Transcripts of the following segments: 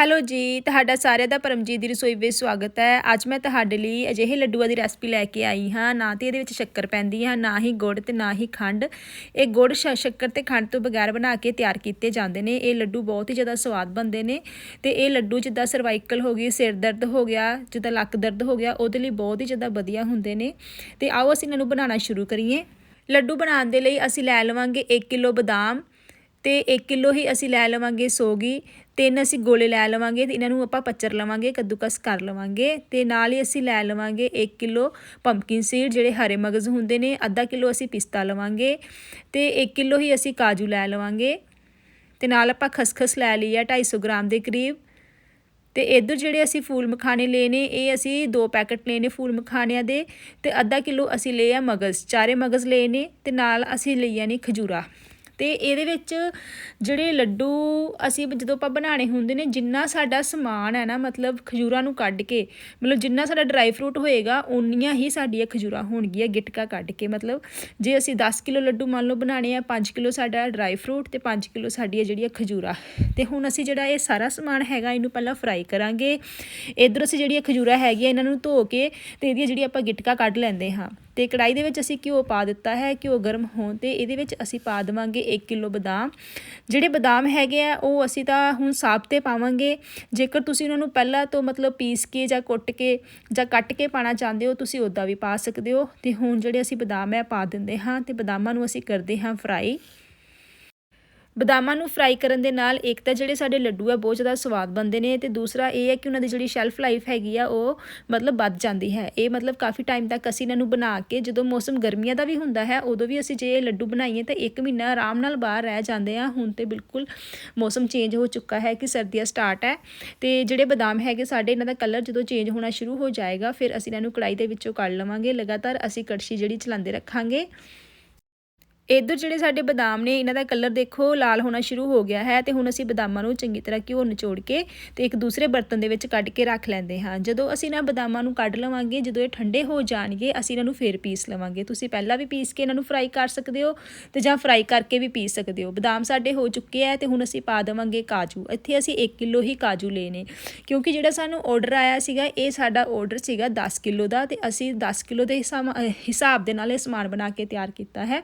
Hello ਜੀ, ਤੁਹਾਡਾ ਸਾਰਿਆਂ ਦਾ ਪਰਮਜੀਤ ਦੀ ਰਸੋਈ ਵਿੱਚ ਸਵਾਗਤ ਹੈ। ਅੱਜ ਮੈਂ ਤੁਹਾਡੇ ਲਈ ਅਜਿਹੇ ਲੱਡੂਆਂ ਦੀ ਰੈਸਪੀ ਲੈ ਕੇ ਆਈ ਹਾਂ। ਨਾ ਤੇ ਇਹਦੇ ਵਿੱਚ ਸ਼ੱਕਰ ਪੈਂਦੀ ਹੈ, ਨਾ ਹੀ ਗੁੜ ਤੇ ਨਾ ਹੀ ਖੰਡ। ਇਹ ਗੁੜ ਸ਼- ਸ਼ੱਕਰ ਤੇ ਖੰਡ ਤੋਂ ਬਗੈਰ ਬਣਾ ਕੇ ਤਿਆਰ ਕੀਤੇ ਜਾਂਦੇ ਨੇ। ਇਹ ਲੱਡੂ ਬਹੁਤ ਹੀ ਜ਼ਿਆਦਾ ਸਵਾਦ ਬਣਦੇ ਨੇ ਤੇ ਇਹ ਲੱਡੂ ਜਿੱਦਾਂ ਸਰਵਾਈਕਲ ਹੋ ਗਈ, ਸਿਰ ਦਰਦ ਹੋ ਗਿਆ, ਜਿੱਦਾਂ ਲੱਕ ਦਰਦ ਹੋ ਗਿਆ, ਉਹਦੇ ਲਈ ਬਹੁਤ ਹੀ ਜ਼ਿਆਦਾ ਵਧੀਆ ਹੁੰਦੇ ਨੇ। ਤੇ ਆਓ ਅਸੀਂ ਇਹਨਾਂ ਨੂੰ ਬਣਾਉਣਾ ਸ਼ੁਰੂ ਕਰੀਏ। ਲੱਡੂ ਬਣਾਉਣ ਦੇ ਲਈ ਅਸੀਂ ਲੈ ਲਵਾਂਗੇ 1 ਕਿਲੋ ਬਦਾਮ ਤੇ 1 ਕਿਲੋ ਹੀ ਅਸੀਂ ਲੈ ਲਵਾਂਗੇ ਸੋਗੀ, ਤਿੰਨ ਅਸੀਂ ਗੋਲੇ ਲੈ ਲਵਾਂਗੇ ਤੇ ਇਹਨਾਂ ਨੂੰ ਆਪਾਂ ਪੱਚਰ ਲਵਾਂਗੇ, ਕੱਦੂਕਸ ਕਰ ਲਵਾਂਗੇ ਤੇ ਨਾਲ ਹੀ ਅਸੀਂ ਲੈ ਲਵਾਂਗੇ 1 ਕਿਲੋ ਪੰਪਕਿਨ ਸੀਡ ਜਿਹੜੇ ਹਰੇ ਮਗਜ਼ ਹੁੰਦੇ ਨੇ, ਅੱਧਾ ਕਿਲੋ ਅਸੀਂ ਪਿਸਤਾ ਲਵਾਂਗੇ ਤੇ 1 ਕਿਲੋ ਹੀ ਅਸੀਂ ਕਾਜੂ ਲੈ ਲਵਾਂਗੇ ਤੇ ਨਾਲ ਆਪਾਂ ਖਸਖਸ ਲੈ ਲਈ ਆ 250 ਗ੍ਰਾਮ ਦੇ ਕਰੀਬ ਤੇ ਇਧਰ ਜਿਹੜੇ ਅਸੀਂ ਫੂਲ ਮਖਾਣੇ ਲਏ ਨੇ, ਇਹ ਅਸੀਂ ਦੋ ਪੈਕਟ ਲਏ ਨੇ ਫੂਲ ਮਖਾਣਿਆਂ ਦੇ ਤੇ ਅੱਧਾ ਕਿਲੋ ਅਸੀਂ ਲਏ ਆ ਮਗਜ਼, ਚਾਰੇ ਮਗਜ਼ ਲਏ ਨੇ ਤੇ ਨਾਲ ਅਸੀਂ ਲਈਆਂ ਨੇ ਖਜੂਰਾ। ਤੇ ਇਹਦੇ ਵਿੱਚ ਜਿਹੜੇ ਲੱਡੂ ਅਸੀਂ ਜਦੋਂ ਆਪਾਂ ਬਣਾਉਣੇ ਹੁੰਦੇ ਨੇ, ਜਿੰਨਾ ਸਾਡਾ ਸਮਾਨ ਹੈ ਨਾ, ਮਤਲਬ ਖਜੂਰਾਂ ਨੂੰ ਕੱਢ ਕੇ, ਮਤਲਬ ਜਿੰਨਾ ਸਾਡਾ ਡਰਾਈ ਫਰੂਟ ਹੋਏਗਾ ਉਨੀਆਂ ਹੀ ਸਾਡੀਆਂ ਖਜੂਰਾਂ ਹੋਣਗੀਆਂ ਗਿਟਕਾ ਕੱਢ ਕੇ। ਮਤਲਬ ਜੇ ਅਸੀਂ 10 ਕਿਲੋ ਲੱਡੂ ਮੰਨ ਲਓ ਬਣਾਣੇ ਆ 5 ਕਿਲੋ ਸਾਡਾ ਡਰਾਈ ਫਰੂਟ ਤੇ 5 ਕਿਲੋ ਸਾਡੀਆਂ ਜਿਹੜੀਆਂ ਖਜੂਰਾਂ। ਤੇ ਹੁਣ ਅਸੀਂ ਜਿਹੜਾ ਇਹ ਸਾਰਾ ਸਮਾਨ ਹੈਗਾ, ਇਹਨੂੰ ਪਹਿਲਾਂ ਫਰਾਈ ਕਰਾਂਗੇ। ਇਧਰ ਅਸੀਂ ਜਿਹੜੀਆਂ ਖਜੂਰਾਂ ਹੈਗੀਆਂ, ਇਹਨਾਂ ਨੂੰ ਧੋ ਕੇ ਤੇ ਇਹਦੀਆਂ ਜਿਹੜੀ ਆਪਾਂ ਗਿਟਕਾ ਕੱਢ ਲੈਂਦੇ ਹਾਂ। ਤੇ ਕੜਾਈ ਦੇ ਵਿੱਚ ਅਸੀਂ ਘਿਓ ਪਾ ਦਿੱਤਾ ਹੈ, ਘਿਓ ਗਰਮ ਹੋਣ ਤੇ ਇਹਦੇ ਵਿੱਚ ਅਸੀਂ ਪਾ ਦੇਵਾਂਗੇ 1 ਕਿਲੋ ਬਦਾਮ। ਜਿਹੜੇ ਬਦਾਮ ਹੈਗੇ ਆ, ਉਹ ਅਸੀਂ ਤਾਂ ਹੁਣ ਸਾਬ 'ਤੇ ਪਾਵਾਂਗੇ। ਜੇਕਰ ਤੁਸੀਂ ਉਹਨਾਂ ਨੂੰ ਪਹਿਲਾਂ ਤੋਂ ਮਤਲਬ ਪੀਸ ਕੇ ਜਾਂ ਕੁੱਟ ਕੇ ਜਾਂ ਕੱਟ ਕੇ ਪਾਣਾ ਚਾਹੁੰਦੇ ਹੋ, ਤੁਸੀਂ ਉੱਦਾਂ ਵੀ ਪਾ ਸਕਦੇ ਹੋ। ਤੇ ਹੁਣ ਜਿਹੜੇ ਅਸੀਂ ਬਦਾਮ ਹੈ ਪਾ ਦਿੰਦੇ ਹਾਂ ਤੇ ਬਦਾਮਾਂ ਨੂੰ ਅਸੀਂ ਕਰਦੇ ਹਾਂ ਫਰਾਈ। ਬਦਾਮਾਂ ਨੂੰ ਫਰਾਈ ਕਰਨ ਦੇ ਨਾਲ ਇੱਕ ਤਾਂ ਜਿਹੜੇ ਸਾਡੇ ਲੱਡੂ ਆ, ਬਹੁਤ ਜ਼ਿਆਦਾ ਸਵਾਦ ਬਣਦੇ ਨੇ ਤੇ ਦੂਸਰਾ ਇਹ ਹੈ ਕਿ ਉਹਨਾਂ ਦੀ ਜਿਹੜੀ ਸ਼ੈਲਫ ਲਾਈਫ ਹੈਗੀ ਆ, ਉਹ ਮਤਲਬ ਵੱਧ ਜਾਂਦੀ ਹੈ। ਇਹ ਮਤਲਬ ਕਾਫੀ ਟਾਈਮ ਤੱਕ ਅਸੀਂ ਇਹਨਾਂ ਨੂੰ ਬਣਾ ਕੇ ਜਦੋਂ ਮੌਸਮ ਗਰਮੀਆਂ ਦਾ ਵੀ ਹੁੰਦਾ ਹੈ, ਉਦੋਂ ਵੀ ਅਸੀਂ ਜੇ ਇਹ ਲੱਡੂ ਬਣਾਈਏ ਤਾਂ ਇੱਕ ਮਹੀਨਾ ਆਰਾਮ ਨਾਲ ਬਾਹਰ ਰਹਿ ਜਾਂਦੇ ਆ। ਹੁਣ ਤੇ ਬਿਲਕੁਲ ਮੌਸਮ ਚੇਂਜ ਹੋ ਚੁੱਕਾ ਹੈ ਕਿ ਸਰਦੀਆਂ ਸਟਾਰਟ ਹੈ ਤੇ ਜਿਹੜੇ ਬਦਾਮ ਹੈਗੇ ਸਾਡੇ ਇਹਨਾਂ ਦਾ ਕਲਰ ਜਦੋਂ ਚੇਂਜ ਹੋਣਾ ਸ਼ੁਰੂ ਹੋ ਜਾਏਗਾ, ਫਿਰ ਅਸੀਂ ਇਹਨਾਂ ਨੂੰ ਕੜਾਈ ਦੇ ਵਿੱਚੋਂ ਕੱਢ ਲਵਾਂਗੇ। ਲਗਾਤਾਰ ਅਸੀਂ ਕੜਛੀ ਜਿਹੜੀ ਚਲਾਉਂਦੇ ਰੱਖਾਂਗੇ। ਇਧਰ ਜਿਹੜੇ ਸਾਡੇ ਬਦਾਮ ਨੇ, ਇਹਨਾਂ ਦਾ ਕਲਰ ਦੇਖੋ, ਲਾਲ ਹੋਣਾ ਸ਼ੁਰੂ ਹੋ ਗਿਆ ਹੈ ਤੇ ਹੁਣ ਅਸੀਂ ਬਦਾਮਾਂ ਨੂੰ ਚੰਗੀ ਤਰ੍ਹਾਂ ਘਿਓ ਨਿਚੋੜ ਕੇ ਤੇ ਇੱਕ ਦੂਸਰੇ ਬਰਤਨ ਦੇ ਵਿੱਚ ਕੱਢ ਕੇ ਰੱਖ ਲੈਂਦੇ ਹਾਂ। ਜਦੋਂ ਅਸੀਂ ਇਹਨਾਂ ਬਦਾਮਾਂ ਨੂੰ ਕੱਢ ਲਵਾਂਗੇ, ਜਦੋਂ ਇਹ ਠੰਡੇ ਹੋ ਜਾਣਗੇ, ਅਸੀਂ ਇਹਨਾਂ ਨੂੰ ਫੇਰ ਪੀਸ ਲਵਾਂਗੇ। ਤੁਸੀਂ ਪਹਿਲਾਂ ਵੀ ਪੀਸ ਕੇ ਇਹਨਾਂ ਨੂੰ ਫਰਾਈ ਕਰ ਸਕਦੇ ਹੋ ਤੇ ਜਾਂ ਫਰਾਈ ਕਰਕੇ ਵੀ ਪੀਸ ਸਕਦੇ ਹੋ। ਬਦਾਮ ਸਾਡੇ ਹੋ ਚੁੱਕੇ ਆ ਤੇ ਹੁਣ ਅਸੀਂ ਪਾ ਦੇਵਾਂਗੇ ਕਾਜੂ। ਇੱਥੇ ਅਸੀਂ 1 ਕਿਲੋ ਹੀ ਕਾਜੂ ਲਏ ਨੇ, ਕਿਉਂਕਿ ਜਿਹੜਾ ਸਾਨੂੰ ਆਰਡਰ ਆਇਆ ਸੀਗਾ, ਇਹ ਸਾਡਾ ਆਰਡਰ ਸੀਗਾ 10 ਕਿਲੋ ਦਾ ਤੇ ਅਸੀਂ 10 ਕਿਲੋ ਦੇ ਹਿਸਾਬ ਹਿਸਾਬ ਦੇ ਨਾਲ ਇਹ ਸਮਾਨ ਬਣਾ ਕੇ ਤਿਆਰ ਕੀਤਾ ਹੈ।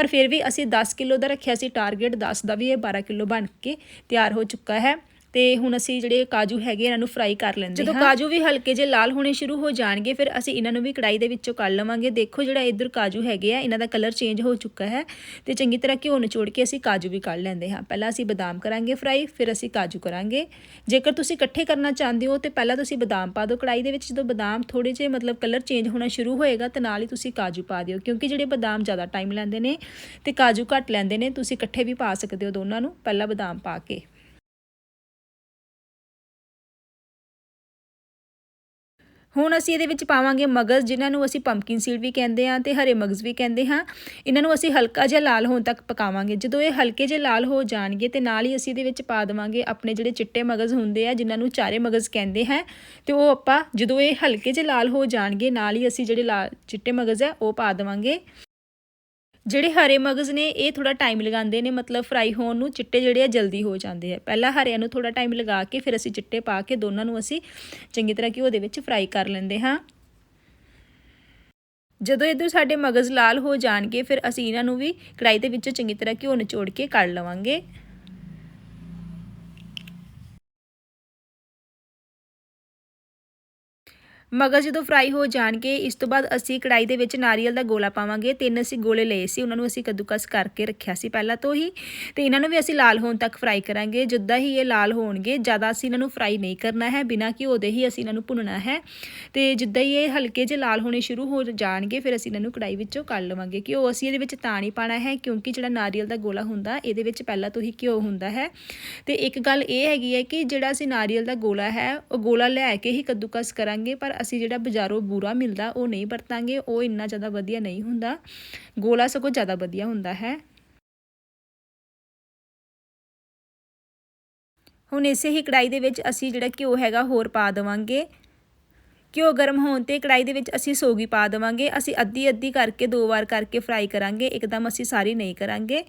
ਪਰ ਫਿਰ ਵੀ ਅਸੀਂ 10 ਕਿਲੋ ਦਾ ਰੱਖਿਆ ਸੀ ਟਾਰਗੇਟ 10 ਦਾ ਵੀ ਇਹ 12 ਕਿਲੋ ਬਣ ਕੇ ਤਿਆਰ ਹੋ ਚੁੱਕਾ ਹੈ। ਤੇ ਹੁਣ ਅਸੀਂ ਜਿਹੜੇ ਕਾਜੂ ਹੈਗੇ ਇਹਨਾਂ ਨੂੰ ਫਰਾਈ ਕਰ ਲੈਂਦੇ ਹਾਂ। ਜਦੋਂ ਕਾਜੂ ਵੀ ਹਲਕੇ ਜਿਹੇ ਲਾਲ ਹੋਣੇ ਸ਼ੁਰੂ ਹੋ ਜਾਣਗੇ ਫਿਰ ਅਸੀਂ ਇਹਨਾਂ ਨੂੰ ਵੀ ਕੜਾਈ ਦੇ ਵਿੱਚੋਂ ਕੱਢ ਲਵਾਂਗੇ। ਦੇਖੋ ਜਿਹੜਾ ਇੱਧਰ ਕਾਜੂ ਹੈਗੇ ਆ ਇਹਨਾਂ ਦਾ ਕਲਰ ਚੇਂਜ ਹੋ ਚੁੱਕਾ ਹੈ ਤੇ ਚੰਗੀ ਤਰ੍ਹਾਂ ਘਿਓ ਨਿਚੋੜ ਕੇ ਅਸੀਂ ਕਾਜੂ ਵੀ ਕੱਢ ਲੈਂਦੇ ਹਾਂ। ਪਹਿਲਾਂ ਅਸੀਂ ਬਦਾਮ ਕਰਾਂਗੇ ਫਰਾਈ ਫਿਰ ਅਸੀਂ ਕਾਜੂ ਕਰਾਂਗੇ। ਜੇਕਰ ਤੁਸੀਂ ਇਕੱਠੇ ਕਰਨਾ ਚਾਹੁੰਦੇ ਹੋ ਤੇ ਪਹਿਲਾਂ ਤੁਸੀਂ ਬਦਾਮ ਪਾ ਦਿਓ ਕੜਾਈ ਦੇ ਵਿੱਚ। ਜਦੋਂ ਬਦਾਮ ਥੋੜੇ ਜਿਹੇ ਮਤਲਬ ਕਲਰ ਚੇਂਜ ਹੋਣਾ ਸ਼ੁਰੂ ਹੋਏਗਾ ਤੇ ਨਾਲ ਹੀ ਤੁਸੀਂ ਕਾਜੂ ਪਾ ਦਿਓ ਕਿਉਂਕਿ ਜਿਹੜੇ ਬਦਾਮ ਜ਼ਿਆਦਾ ਟਾਈਮ ਲੈਂਦੇ ਨੇ ਤੇ ਕਾਜੂ ਘੱਟ ਲੈਂਦੇ ਨੇ ਤੁਸੀਂ ਇਕੱਠੇ ਵੀ ਪਾ ਸਕਦੇ ਹੋ ਦੋਨਾਂ ਨੂੰ ਪਹਿਲਾਂ ਬਦਾਮ ਪਾ ਕੇ। ਹੁਣ ਅਸੀਂ ਇਹਦੇ ਵਿੱਚ ਪਾਵਾਂਗੇ ਮਗਜ਼, ਜਿਨ੍ਹਾਂ ਨੂੰ ਅਸੀਂ ਪੰਪਕਿਨ ਸੀਡ ਵੀ ਕਹਿੰਦੇ ਹਾਂ ਤੇ ਹਰੇ ਮਗਜ਼ ਵੀ ਕਹਿੰਦੇ ਹਾਂ। ਇਹਨਾਂ ਨੂੰ ਅਸੀਂ ਹਲਕਾ ਜਿਹਾ ਲਾਲ ਹੋਣ ਤੱਕ ਪਕਾਵਾਂਗੇ। ਜਦੋਂ ਇਹ ਹਲਕੇ ਜਿਹੇ ਲਾਲ ਹੋ ਜਾਣਗੇ ਤੇ ਨਾਲ ਹੀ ਅਸੀਂ ਇਹਦੇ ਵਿੱਚ ਪਾ ਦੇਵਾਂਗੇ ਆਪਣੇ ਜਿਹੜੇ ਚਿੱਟੇ ਮਗਜ਼ ਹੁੰਦੇ ਆ, ਜਿਨ੍ਹਾਂ ਨੂੰ ਚਾਰੇ ਮਗਜ਼ ਕਹਿੰਦੇ ਹੈ, ਤੇ ਉਹ ਆਪਾਂ ਜਦੋਂ ਇਹ ਹਲਕੇ ਜਿਹੇ ਲਾਲ ਹੋ ਜਾਣਗੇ, ਨਾਲ ਹੀ ਅਸੀਂ ਜਿਹੜੇ ਲਾਲ ਚਿੱਟੇ ਮਗਜ਼ ਹੈ ਉਹ ਪਾ ਦੇਵਾਂਗੇ। ਜਿਹੜੇ ਹਰੇ ਮਗਜ਼ ਨੇ, ਇਹ ਥੋੜਾ ਟਾਈਮ ਲਗਾਉਂਦੇ ਨੇ, ਮਤਲਬ ਫਰਾਈ ਹੋਣ ਨੂੰ ਚਿੱਟੇ ਜਿਹੜੇ ਆ ਜਲਦੀ ਹੋ ਜਾਂਦੇ ਆ। ਪਹਿਲਾਂ ਹਰਿਆਂ ਨੂੰ ਥੋੜਾ ਟਾਈਮ ਲਗਾ ਕੇ ਫਿਰ ਅਸੀਂ ਚਿੱਟੇ ਪਾ ਕੇ ਦੋਨਾਂ ਨੂੰ ਅਸੀਂ ਚੰਗੀ ਤਰ੍ਹਾਂ ਘਿਓ ਦੇ ਵਿੱਚ ਫਰਾਈ ਕਰ ਲੈਂਦੇ ਹਾਂ। ਜਦੋਂ ਇਧਰ ਸਾਡੇ ਮਗਜ਼ ਲਾਲ ਹੋ ਜਾਣਗੇ, ਫਿਰ ਅਸੀਂ ਇਹਨਾਂ ਨੂੰ ਵੀ ਕੜਾਈ ਦੇ ਵਿੱਚੋਂ ਚੰਗੀ ਤਰ੍ਹਾਂ ਘਿਓ ਨਿਚੋੜ ਕੇ ਕੱਢ ਲਵਾਂਗੇ। ਮਗਜ਼ ਜਦੋਂ ਫਰਾਈ ਹੋ ਜਾਣਗੇ, ਇਸ ਤੋਂ ਬਾਅਦ ਅਸੀਂ ਕੜਾਈ ਦੇ ਵਿੱਚ ਨਾਰੀਅਲ ਦਾ ਗੋਲਾ ਪਾਵਾਂਗੇ। ਤਿੰਨ ਅਸੀਂ ਗੋਲੇ ਲਏ ਸੀ, ਉਹਨਾਂ ਨੂੰ ਅਸੀਂ ਕੱਦੂਕਸ ਕਰਕੇ ਰੱਖਿਆ ਸੀ ਪਹਿਲਾਂ ਤੋਂ ਹੀ। ਤੇ ਇਹਨਾਂ ਨੂੰ ਵੀ ਅਸੀਂ ਲਾਲ ਹੋਣ ਤੱਕ ਫਰਾਈ ਕਰਾਂਗੇ। ਜਿੱਦਾਂ ਹੀ ਇਹ ਲਾਲ ਹੋਣਗੇ, ਜ਼ਿਆਦਾ ਅਸੀਂ ਇਹਨਾਂ ਨੂੰ ਫਰਾਈ ਨਹੀਂ ਕਰਨਾ ਹੈ। ਬਿਨਾਂ ਘਿਓ ਦੇ ਹੀ ਅਸੀਂ ਇਹਨਾਂ ਨੂੰ ਭੁੰਨਣਾ ਹੈ। ਤੇ ਜਿੱਦਾਂ ਹੀ ਇਹ ਹਲਕੇ ਜਿਹੇ ਲਾਲ ਹੋਣੇ ਸ਼ੁਰੂ ਹੋ ਜਾਣਗੇ, ਫਿਰ ਅਸੀਂ ਇਹਨਾਂ ਨੂੰ ਕੜਾਈ ਵਿੱਚੋਂ ਕੱਢ ਲਵਾਂਗੇ। ਘਿਓ ਅਸੀਂ ਇਹਦੇ ਵਿੱਚ ਤਾਂ ਨਹੀਂ ਪਾਣਾ ਹੈ, ਕਿਉਂਕਿ ਜਿਹੜਾ ਨਾਰੀਅਲ ਦਾ ਗੋਲਾ ਹੁੰਦਾ, ਇਹਦੇ ਵਿੱਚ ਪਹਿਲਾਂ ਤੋਂ ਹੀ ਘਿਓ ਹੁੰਦਾ ਹੈ। ਤੇ ਇੱਕ ਗੱਲ ਇਹ ਹੈਗੀ ਹੈ ਕਿ ਜਿਹੜਾ ਅਸੀਂ ਨਾਰੀਅਲ ਦਾ ਗੋਲਾ ਹੈ, ਉਹ ਗੋਲਾ ਲੈ ਕੇ ਹੀ ਕੱਦੂਕਸ ਕਰਾਂਗੇ, ਪਰ ਅਸੀਂ ਜਿਹੜਾ ਬਾਜ਼ਾਰੋਂ ਬੂਰਾ ਮਿਲਦਾ, ਉਹ ਨਹੀਂ ਵਰਤਾਂਗੇ, ਉਹ ਇੰਨਾ ਜ਼ਿਆਦਾ ਵਧੀਆ ਨਹੀਂ ਹੁੰਦਾ। ਗੋਲਾ ਸਗੋਂ ਜ਼ਿਆਦਾ ਵਧੀਆ ਹੁੰਦਾ ਹੈ। ਹੁਣ ਇਸੇ ਹੀ ਕੜਾਈ ਦੇ ਵਿੱਚ ਅਸੀਂ ਜਿਹੜਾ ਘਿਓ ਹੈਗਾ, ਹੋਰ ਪਾ ਦੇਵਾਂਗੇ। ਘਿਓ ਗਰਮ ਹੋਣ ਤੇ ਕੜਾਈ ਦੇ ਵਿੱਚ ਅਸੀਂ ਸੋਗੀ ਪਾ ਦੇਵਾਂਗੇ। ਅਸੀਂ ਅੱਧੀ ਅੱਧੀ ਕਰਕੇ ਦੋ ਵਾਰ ਕਰਕੇ ਫਰਾਈ ਕਰਾਂਗੇ। ਇੱਕਦਮ ਅਸੀਂ ਸਾਰੀ ਨਹੀਂ ਕਰਾਂਗੇ।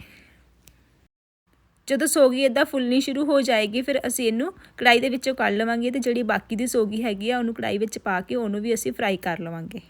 ਜਦੋਂ ਸੋਗੀ ਇਦਾਂ ਫੁੱਲਣੀ ਸ਼ੁਰੂ ਹੋ ਜਾਏਗੀ, ਫਿਰ ਅਸੀਂ ਇਹਨੂੰ ਕੜਾਈ ਦੇ ਵਿੱਚੋਂ ਕੱਢ ਲਵਾਂਗੇ ਤੇ ਜਿਹੜੀ ਬਾਕੀ ਦੀ ਸੋਗੀ ਹੈਗੀ ਆ, ਉਹਨੂੰ ਕੜਾਈ ਵਿੱਚ ਪਾ ਕੇ ਉਹਨੂੰ ਵੀ ਅਸੀਂ ਫਰਾਈ ਕਰ ਲਵਾਂਗੇ।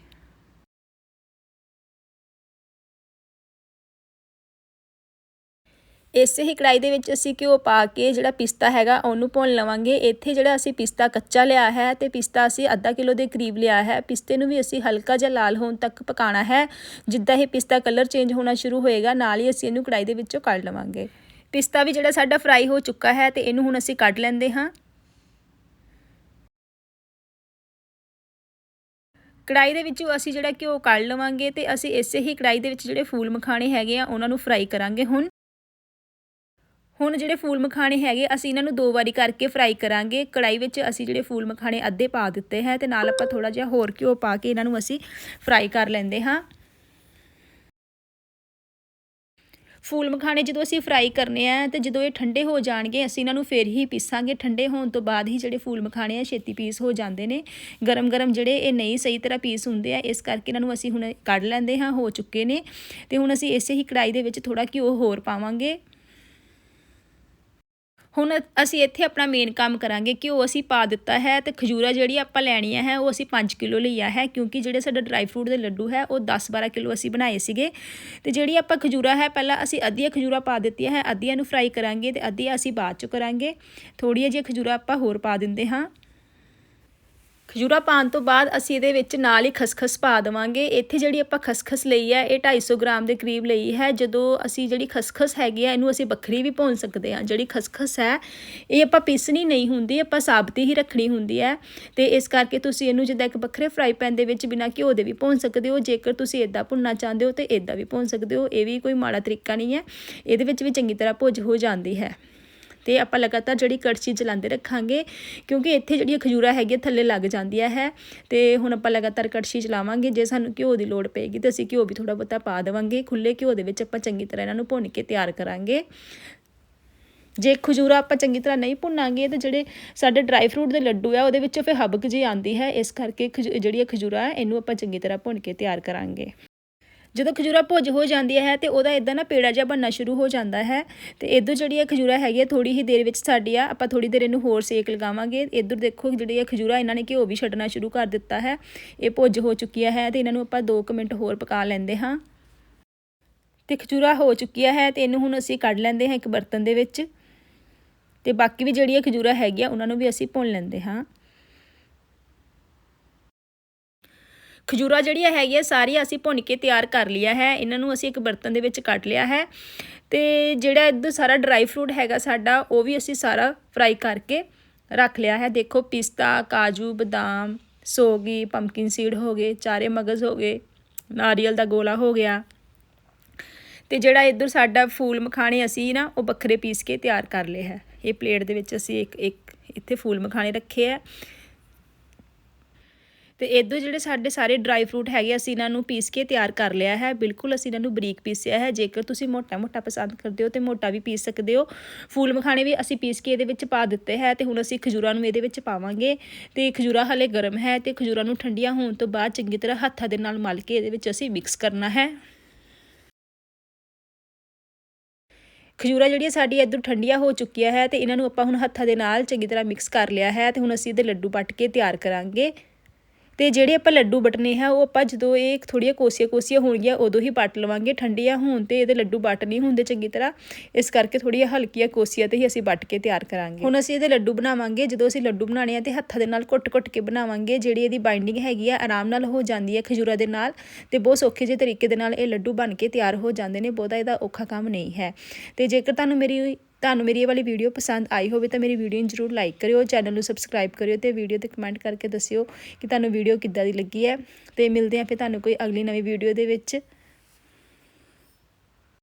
ਇਸੇ ਹੀ ਕੜਾਈ ਦੇ ਵਿੱਚ ਅਸੀਂ ਘਿਓ ਪਾ ਕੇ ਜਿਹੜਾ ਪਿਸਤਾ ਹੈਗਾ, ਉਹਨੂੰ ਭੁੰਨ ਲਵਾਂਗੇ। ਇੱਥੇ ਜਿਹੜਾ ਅਸੀਂ ਪਿਸਤਾ ਕੱਚਾ ਲਿਆ ਹੈ ਤੇ ਪਿਸਤਾ ਅਸੀਂ ਅੱਧਾ ਕਿਲੋ ਦੇ ਕਰੀਬ ਲਿਆ ਹੈ। ਪਿਸਤੇ ਨੂੰ ਵੀ ਅਸੀਂ ਹਲਕਾ ਜਿਹਾ ਲਾਲ ਹੋਣ ਤੱਕ ਪਕਾਉਣਾ ਹੈ। ਜਿੱਦਾਂ ਇਹ ਪਿਸਤਾ ਕਲਰ ਚੇਂਜ ਹੋਣਾ ਸ਼ੁਰੂ ਹੋਏਗਾ, ਨਾਲ ਹੀ ਅਸੀਂ ਇਹਨੂੰ ਕੜਾਈ ਦੇ ਵਿੱਚੋਂ ਕੱਢ ਲਵਾਂਗੇ। ਪਿਸਤਾ ਵੀ ਜਿਹੜਾ ਸਾਡਾ ਫਰਾਈ ਹੋ ਚੁੱਕਾ ਹੈ ਤੇ ਇਹਨੂੰ ਹੁਣ ਅਸੀਂ ਕੱਢ ਲੈਂਦੇ ਹਾਂ। ਕੜਾਈ ਦੇ ਵਿੱਚੋਂ ਅਸੀਂ ਜਿਹੜਾ ਘਿਓ ਕੱਢ ਲਵਾਂਗੇ ਤੇ ਅਸੀਂ ਇਸੇ ਹੀ ਕੜਾਈ ਦੇ ਵਿੱਚ ਜਿਹੜੇ ਫੂਲ ਮਖਾਣੇ ਹੈਗੇ ਆ, ਉਹਨਾਂ ਨੂੰ ਫਰਾਈ ਕਰਾਂਗੇ ਹੁਣ। ਹੁਣ ਜਿਹੜੇ ਫੂਲ ਮਖਾਣੇ ਹੈਗੇ, ਅਸੀਂ ਇਹਨਾਂ ਨੂੰ ਦੋ ਵਾਰੀ ਕਰਕੇ ਫਰਾਈ ਕਰਾਂਗੇ। ਕੜਾਈ ਵਿੱਚ ਅਸੀਂ ਜਿਹੜੇ ਫੂਲ ਮਖਾਣੇ ਅੱਧੇ ਪਾ ਦਿੱਤੇ ਹੈ ਤੇ ਨਾਲ ਆਪਾਂ ਥੋੜਾ ਜਿਹਾ ਹੋਰ ਘਿਓ ਪਾ ਕੇ ਇਹਨਾਂ ਨੂੰ ਅਸੀਂ ਫਰਾਈ ਕਰ ਲੈਂਦੇ ਹਾਂ। ਫੂਲ ਮਖਾਣੇ ਜਦੋਂ ਅਸੀਂ ਫਰਾਈ ਕਰਨੇ ਆ ਤੇ ਜਦੋਂ ਇਹ ਠੰਡੇ ਹੋ ਜਾਣਗੇ, ਅਸੀਂ ਇਹਨਾਂ ਨੂੰ ਫੇਰ ਹੀ ਪੀਸਾਂਗੇ। ਠੰਡੇ ਹੋਣ ਤੋਂ ਬਾਅਦ ਹੀ ਜਿਹੜੇ ਫੂਲ ਮਖਾਣੇ ਆ, ਛੇਤੀ ਪੀਸ ਹੋ ਜਾਂਦੇ ਨੇ। ਗਰਮ ਗਰਮ ਜਿਹੜੇ ਇਹ ਨਹੀਂ ਸਹੀ ਤਰ੍ਹਾਂ ਪੀਸ ਹੁੰਦੇ ਆ, ਇਸ ਕਰਕੇ ਇਹਨਾਂ ਨੂੰ ਅਸੀਂ ਹੁਣ ਕੱਢ ਲੈਂਦੇ ਹਾਂ, ਹੋ ਚੁੱਕੇ ਨੇ। ਤੇ ਹੁਣ ਅਸੀਂ ਇਸੇ ਹੀ ਕੜਾਈ ਦੇ ਵਿੱਚ ਥੋੜਾ ਘਿਓ ਹੋਰ ਪਾਵਾਂਗੇ। ਹੁਣ ਅਸੀਂ ਇੱਥੇ ਆਪਣਾ ਮੇਨ ਕੰਮ ਕਰਾਂਗੇ ਘਿਓ ਅਸੀਂ ਪਾ ਦਿੱਤਾ ਹੈ ਤੇ ਖਜੂਰਾ ਜਿਹੜੀ ਆਪਾਂ ਲੈਣੀਆਂ ਹੈ ਉਹ ਅਸੀਂ 5 ਕਿਲੋ ਲਈਆ ਹੈ, ਕਿਉਂਕਿ ਜਿਹੜੇ ਸਾਡਾ ਡਰਾਈ ਫਰੂਟ ਦੇ ਲੱਡੂ ਹੈ, ਉਹ 10-12 ਕਿਲੋ ਅਸੀਂ ਬਣਾਏ ਸੀਗੇ। ਤੇ ਜਿਹੜੀ ਆਪਾਂ ਖਜੂਰਾ ਹੈ, ਪਹਿਲਾਂ ਅਸੀਂ ਅੱਧੀਆਂ ਖਜੂਰਾ ਪਾ ਦਿੱਤੀਆਂ ਹੈ, ਅੱਧੀਆਂ ਨੂੰ ਫਰਾਈ ਕਰਾਂਗੇ ਤੇ ਅੱਧੀਆਂ ਅਸੀਂ ਬਾਅਦ ਚ ਕਰਾਂਗੇ। ਥੋੜੀਆਂ ਜਿਹੀਆਂ ਖਜੂਰਾ ਆਪਾਂ ਹੋਰ ਪਾ ਦਿੰਦੇ ਹਾਂ। ਖਜੂਰਾ ਪਾਣ ਤੋਂ ਬਾਅਦ ਅਸੀਂ ਇਹਦੇ ਵਿੱਚ ਨਾਲ ਹੀ ਖਸਖਸ ਪਾ ਦੇਵਾਂਗੇ। ਇੱਥੇ ਜਿਹੜੀ ਆਪਾਂ ਖਸਖਸ ਲਈ ਹੈ, ਇਹ 250 ਗ੍ਰਾਮ ਦੇ ਕਰੀਬ ਲਈ ਹੈ। ਜਦੋਂ ਅਸੀਂ ਜਿਹੜੀ ਖਸਖਸ ਹੈਗੀ ਹੈ, ਇਹਨੂੰ ਅਸੀਂ ਵੱਖਰੀ ਵੀ ਭੁੰਨ ਸਕਦੇ ਹਾਂ। ਜਿਹੜੀ ਖਸਖਸ ਹੈ, ਇਹ ਆਪਾਂ ਪੀਸਣੀ ਨਹੀਂ ਹੁੰਦੀ, ਆਪਾਂ ਸਾਬਤੀ ਹੀ ਰੱਖਣੀ ਹੁੰਦੀ ਹੈ। ਤੇ ਇਸ ਕਰਕੇ ਤੁਸੀਂ ਇਹਨੂੰ ਜਿੱਦਾਂ ਇੱਕ ਵੱਖਰੇ ਫਰਾਈ ਪੈਨ ਦੇ ਵਿੱਚ ਬਿਨਾਂ ਘਿਓ ਦੇ ਵੀ ਭੁੰਨ ਸਕਦੇ ਹੋ। ਜੇਕਰ ਤੁਸੀਂ ਇਦਾਂ ਭੁੰਨਣਾ ਚਾਹੁੰਦੇ ਹੋ, ਤੇ ਇਦਾਂ ਵੀ ਭੁੰਨ ਸਕਦੇ ਹੋ। ਇਹ ਵੀ ਕੋਈ ਮਾੜਾ ਤਰੀਕਾ ਨਹੀਂ ਹੈ। ਇਹਦੇ ਵਿੱਚ ਵੀ ਚੰਗੀ ਤਰ੍ਹਾਂ ਭੁੱਜ ਹੋ ਜਾਂਦੀ ਹੈ। ਤੇ ਆਪਾਂ ਲਗਾਤਾਰ ਜਿਹੜੀ ਕੜਛੀ ਚਲਾਉਂਦੇ ਰੱਖਾਂਗੇ, ਕਿਉਂਕਿ ਇੱਥੇ ਜਿਹੜੀਆਂ ਖਜੂਰਾ ਹੈਗੀਆਂ ਥੱਲੇ ਲੱਗ ਜਾਂਦੀਆਂ ਹੈ। ਤੇ ਹੁਣ ਆਪਾਂ ਲਗਾਤਾਰ ਕੜਛੀ ਚਲਾਵਾਂਗੇ ਜੇ ਸਾਨੂੰ ਘਿਓ ਦੀ ਲੋੜ ਪਏਗੀ ਤੇ ਅਸੀਂ ਘਿਓ ਵੀ ਥੋੜਾ ਬਹੁਤਾ ਪਾ ਦੇਵਾਂਗੇ। ਖੁੱਲੇ ਘਿਓ ਦੇ ਵਿੱਚ ਆਪਾਂ ਚੰਗੀ ਤਰ੍ਹਾਂ ਇਹਨਾਂ ਨੂੰ ਭੁੰਨ ਕੇ ਤਿਆਰ ਕਰਾਂਗੇ। ਜੇ ਖਜੂਰਾ ਆਪਾਂ ਚੰਗੀ ਤਰ੍ਹਾਂ ਨਹੀਂ ਭੁੰਨਾਂਗੇ ਤੇ ਜਿਹੜੇ ਸਾਡੇ ਡਰਾਈ ਫਰੂਟ ਦੇ ਲੱਡੂ ਆ, ਉਹਦੇ ਵਿੱਚੋਂ ਫਿਰ ਹਬਕ ਜੀ ਆਉਂਦੀ ਹੈ। ਇਸ ਕਰਕੇ ਜਿਹੜੀ ਖਜੂਰਾ ਹੈ ਇਹਨੂੰ ਆਪਾਂ ਚੰਗੀ ਤਰ੍ਹਾਂ ਭੁੰਨ ਕੇ ਤਿਆਰ ਕਰਾਂਗੇ। ਜਦੋਂ ਖਜੂਰਾ ਭੁੱਜ ਹੋ ਜਾਂਦੀ ਹੈ ਤੇ ਉਹਦਾ ਇਦਾਂ ਨਾ ਪੇੜਾ ਜਿਹਾ ਬਣਨਾ ਸ਼ੁਰੂ ਹੋ ਜਾਂਦਾ ਹੈ ਤੇ ਇਧਰ ਜਿਹੜੀ ਇਹ ਖਜੂਰਾ ਹੈਗੀ ਹੈ ਥੋੜੀ ਹੀ ਦੇਰ ਵਿੱਚ ਸਾਡੀ ਆ, ਆਪਾਂ ਥੋੜੀ ਦੇਰ ਇਹਨੂੰ ਹੋਰ ਸੇਕ ਲਗਾਵਾਂਗੇ। ਇਧਰ ਦੇਖੋ ਜਿਹੜੀ ਇਹ ਖਜੂਰਾ ਇਹਨਾਂ ਨੇ ਘਿਓ ਵੀ ਛੱਡਣਾ ਸ਼ੁਰੂ ਕਰ ਦਿੱਤਾ ਹੈ। ਇਹ ਭੁੱਜ ਹੋ ਚੁੱਕੀ ਹੈ ਤੇ ਇਹਨਾਂ ਨੂੰ ਆਪਾਂ 2 ਮਿੰਟ ਹੋਰ ਪਕਾ ਲੈਂਦੇ ਹਾਂ। ਤੇ ਖਜੂਰਾ ਹੋ ਚੁੱਕਿਆ ਹੈ ਤੇ ਇਹਨੂੰ ਹੁਣ ਅਸੀਂ ਕੱਢ ਲੈਂਦੇ ਹਾਂ ਇੱਕ ਬਰਤਨ ਦੇ ਵਿੱਚ। ਤੇ ਬਾਕੀ ਵੀ ਜਿਹੜੀਆਂ ਖਜੂਰਾ ਹੈਗੀਆਂ ਉਹਨਾਂ ਨੂੰ ਵੀ ਅਸੀਂ ਭੁੰਨ ਲੈਂਦੇ ਹਾਂ। ਖਜੂਰਾ ਜਿਹੜੀਆਂ ਹੈਗੀਆਂ, ਸਾਰੀਆਂ ਅਸੀਂ ਭੁੰਨ ਕੇ ਤਿਆਰ ਕਰ ਲਿਆ ਹੈ। ਇਹਨਾਂ ਨੂੰ ਅਸੀਂ ਇੱਕ ਬਰਤਨ ਦੇ ਵਿੱਚ ਕੱਟ ਲਿਆ ਹੈ। ਤੇ ਜਿਹੜਾ ਇੱਧਰ ਸਾਰਾ ਡਰਾਈ ਫਰੂਟ ਹੈਗਾ ਸਾਡਾ, ਉਹ ਵੀ ਅਸੀਂ ਸਾਰਾ ਫਰਾਈ ਕਰਕੇ ਰੱਖ ਲਿਆ ਹੈ। ਦੇਖੋ, ਪਿਸਤਾ, ਕਾਜੂ, ਬਦਾਮ, ਸੋਗੀ ਪੰਪਕਿਨ ਸੀਡ ਹੋ ਗਏ, ਚਾਰੇ ਮਗਜ਼ ਹੋ ਗਏ, ਨਾਰੀਅਲ ਦਾ ਗੋਲਾ ਹੋ ਗਿਆ। ਤੇ ਜਿਹੜਾ ਇੱਧਰ ਸਾਡਾ ਫੂਲ ਮਖਾਣੇ ਅਸੀਂ ਨਾ, ਉਹ ਵੱਖਰੇ ਪੀਸ ਕੇ ਤਿਆਰ ਕਰ ਲਏ ਹੈ। ਇਹ ਪਲੇਟ ਦੇ ਵਿੱਚ ਅਸੀਂ ਇੱਕ ਇੱਕ ਇੱਥੇ ਫੂਲ ਮਖਾਣੇ ਰੱਖੇ ਆ ਤੇ ਇਦੋਂ ਜਿਹੜੇ ਸਾਡੇ ਸਾਰੇ ਡਰਾਈ ਫਰੂਟ ਹੈਗੇ ਅਸੀਂ ਇਹਨਾਂ ਨੂੰ ਪੀਸ ਕੇ ਤਿਆਰ ਕਰ ਲਿਆ ਹੈ। ਬਿਲਕੁਲ ਅਸੀਂ ਇਹਨਾਂ ਨੂੰ ਬਰੀਕ ਪੀਸਿਆ ਹੈ। ਜੇਕਰ ਤੁਸੀਂ ਮੋਟਾ ਮੋਟਾ ਪਸੰਦ ਕਰਦੇ ਹੋ ਤੇ ਮੋਟਾ ਵੀ ਪੀਸ ਸਕਦੇ ਹੋ। ਫੂਲ ਮਖਾਣੇ ਵੀ ਅਸੀਂ ਪੀਸ ਕੇ ਇਹਦੇ ਵਿੱਚ ਪਾ ਦਿੱਤੇ ਹੈ ਤੇ ਹੁਣ ਅਸੀਂ ਖਜੂਰਾਂ ਨੂੰ ਇਹਦੇ ਵਿੱਚ ਪਾਵਾਂਗੇ। ਤੇ ਖਜੂਰਾ ਹਲੇ ਗਰਮ ਹੈ ਤੇ ਖਜੂਰਾਂ ਨੂੰ ਠੰਡੀਆਂ ਹੋਣ ਤੋਂ ਬਾਅਦ ਚੰਗੀ ਤਰ੍ਹਾਂ ਹੱਥਾਂ ਦੇ ਨਾਲ ਮਲ ਕੇ ਇਹਦੇ ਵਿੱਚ ਅਸੀਂ ਮਿਕਸ ਕਰਨਾ ਹੈ। ਖਜੂਰਾ ਜਿਹੜੀਆਂ ਸਾਡੀ ਇਧਰ ਠੰਡੀਆਂ ਹੋ ਚੁੱਕੀਆਂ ਹੈ ਤੇ ਇਹਨਾਂ ਨੂੰ ਆਪਾਂ ਹੁਣ ਹੱਥਾਂ ਦੇ ਨਾਲ ਚੰਗੀ ਤਰ੍ਹਾਂ ਮਿਕਸ ਕਰ ਲਿਆ ਹੈ ਤੇ ਹੁਣ ਅਸੀਂ ਇਹਦੇ ਲੱਡੂ ਪੱਟ ਕੇ ਤਿਆਰ ਕਰਾਂਗੇ। ਤੇ ਜਿਹੜੇ ਆਪਾਂ ਲੱਡੂ ਬਟਨੇ ਹੈ ਉਹ ਆਪਾਂ ਜਦੋਂ ਇਹ ਥੋੜੀਆਂ ਕੋਸੀਆਂ ਕੋਸੀਆਂ ਹੋਣਗੀਆਂ, ਉਦੋਂ ਹੀ ਪੱਟ ਲਵਾਂਗੇ। ਠੰਡੀਆਂ ਹੋਣ ਤੇ ਇਹਦੇ ਲੱਡੂ ਬਟ ਨਹੀਂ ਹੁੰਦੇ ਚੰਗੀ ਤਰ੍ਹਾਂ। ਇਸ ਕਰਕੇ ਥੋੜੀਆਂ ਹਲਕੀਆਂ ਕੋਸੀਆਂ ਤੇ ਹੀ ਅਸੀਂ ਬੱਟ ਕੇ ਤਿਆਰ ਕਰਾਂਗੇ। ਹੁਣ ਅਸੀਂ ਇਹਦੇ ਲੱਡੂ ਬਣਾਵਾਂਗੇ। ਜਦੋਂ ਅਸੀਂ ਲੱਡੂ ਬਣਾਣੇ ਆ ਤੇ ਹੱਥਾਂ ਦੇ ਨਾਲ ਘੁੱਟ-ਘੁੱਟ ਕੇ ਬਣਾਵਾਂਗੇ, ਜਿਹੜੀ ਇਹਦੀ ਬਾਈਂਡਿੰਗ ਹੈਗੀ ਆ, ਆਰਾਮ ਨਾਲ ਹੋ ਜਾਂਦੀ ਹੈ ਖਜੂਰਾ ਦੇ ਨਾਲ ਤੇ ਬਹੁਤ ਸੌਖੇ ਜਿਹੇ ਤਰੀਕੇ ਦੇ ਨਾਲ ਇਹ ਲੱਡੂ ਬਣ ਕੇ ਤਿਆਰ ਹੋ ਜਾਂਦੇ ਨੇ। ਬਹੁਤਾ ਇਹਦਾ ਔਖਾ ਕੰਮ ਨਹੀਂ ਹੈ। ਤੇ ਜੇਕਰ ਤੁਹਾਨੂੰ ਮੇਰੀ ਤੁਹਾਨੂੰ ਮੇਰੀ ਇਹ ਵਾਲੀ ਵੀਡੀਓ ਪਸੰਦ ਆਈ ਹੋਵੇ ਤਾਂ ਮੇਰੀ ਵੀਡੀਓ ਨੂੰ ਜ਼ਰੂਰ ਲਾਈਕ ਕਰਿਓ ਚੈਨਲ ਨੂੰ ਸਬਸਕ੍ਰਾਈਬ ਕਰਿਓ ਤੇ ਵੀਡੀਓ ਤੇ ਕਮੈਂਟ ਕਰਕੇ ਦੱਸਿਓ ਕਿ ਤੁਹਾਨੂੰ ਵੀਡੀਓ ਕਿੱਦਾਂ ਦੀ ਲੱਗੀ ਹੈ। ਤੇ ਮਿਲਦੇ ਆਂ ਫਿਰ ਤੁਹਾਨੂੰ ਕੋਈ ਅਗਲੀ ਨਵੀਂ ਵੀਡੀਓ ਦੇ ਵਿੱਚ।